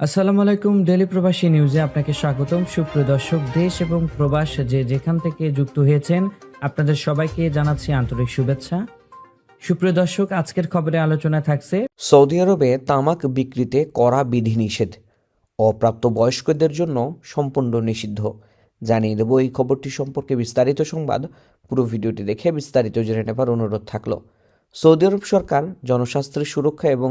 আসসালামু আলাইকুম ডেলি প্রবাসী নিউজে আপনাকে স্বাগতম। সুপ্রিয় দর্শক, দেশ এবং প্রবাস যে যেখান থেকে যুক্ত হয়েছেন, আপনাদের সবাইকে জানাচ্ছি আন্তরিক শুভেচ্ছা। সুপ্রিয় দর্শক, আজকের খবরে আলোচনা থাকছে, সৌদি আরবে তামাক বিক্রিতে কড়া বিধিনিষেধ। অপ্রাপ্ত বয়স্কদের জন্য সম্পূর্ণ নিষিদ্ধ। জানিয়ে দেব এই খবরটি সম্পর্কে বিস্তারিত সংবাদ। পুরো ভিডিওটি দেখে বিস্তারিত জেনে নেবার অনুরোধ থাকল। সৌদি আরব সরকার জনস্বাস্থ্যের সুরক্ষা এবং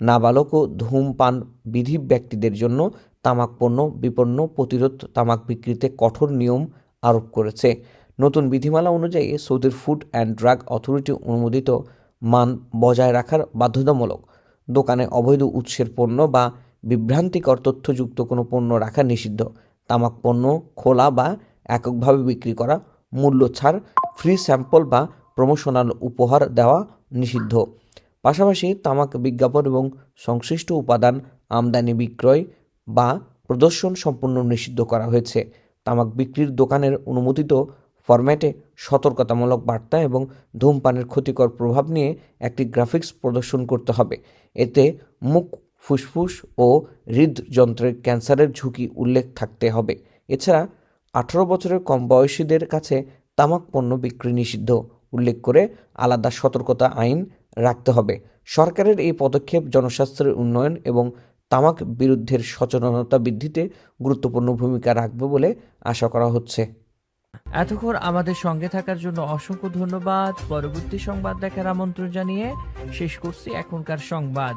নাবালক ও ধূমপান বিধি ব্যক্তিদের জন্য তামাক পণ্য, বিপন্ন প্রতিরোধ তামাক বিক্রিতে কঠোর নিয়ম আরোপ করেছে। নতুন বিধিমালা অনুযায়ী সৌদির ফুড অ্যান্ড ড্রাগ অথরিটি অনুমোদিত মান বজায় রাখার বাধ্যতামূলক। দোকানে অবৈধ উৎসের পণ্য বা বিভ্রান্তিকর তথ্যযুক্ত কোনো পণ্য রাখা নিষিদ্ধ। তামাক পণ্য, খোলা বা এককভাবে বিক্রি করা, মূল্য ছাড় ফ্রি স্যাম্পল বা প্রমোশনাল উপহার দেওয়া নিষিদ্ধ। পাশাপাশি তামাক বিজ্ঞাপন এবং সংশ্লিষ্ট উপাদান, আমদানি বিক্রয় বা প্রদর্শন সম্পূর্ণ নিষিদ্ধ করা হয়েছে। তামাক বিক্রির দোকানের অনুমোদিত ফরম্যাটে সতর্কতামূলক বার্তা এবং ধূমপানের ক্ষতিকর প্রভাব নিয়ে একটি গ্রাফিক্স প্রদর্শন করতে হবে। এতে মুখ, ফুসফুস ও হৃদযন্ত্রের ক্যান্সারের ঝুঁকি উল্লেখ থাকতে হবে। এছাড়া আঠারো বছরের কম বয়সীদের কাছে তামাক পণ্য বিক্রি নিষিদ্ধ, উল্লেখ করে আলাদা সতর্কতা আইন রাখতে হবে। সরকারের এই পদক্ষেপ জনস্বাস্থ্যের উন্নয়ন এবং তামাক বিরুদ্ধের সচেতনতা বৃদ্ধিতে গুরুত্বপূর্ণ ভূমিকা রাখবে বলে আশা করা হচ্ছে। এতক্ষণ আমাদের সঙ্গে থাকার জন্য অসংখ্য ধন্যবাদ। পরবর্তী সংবাদ দেখার আমন্ত্রণ জানিয়ে শেষ করছি এখনকার সংবাদ।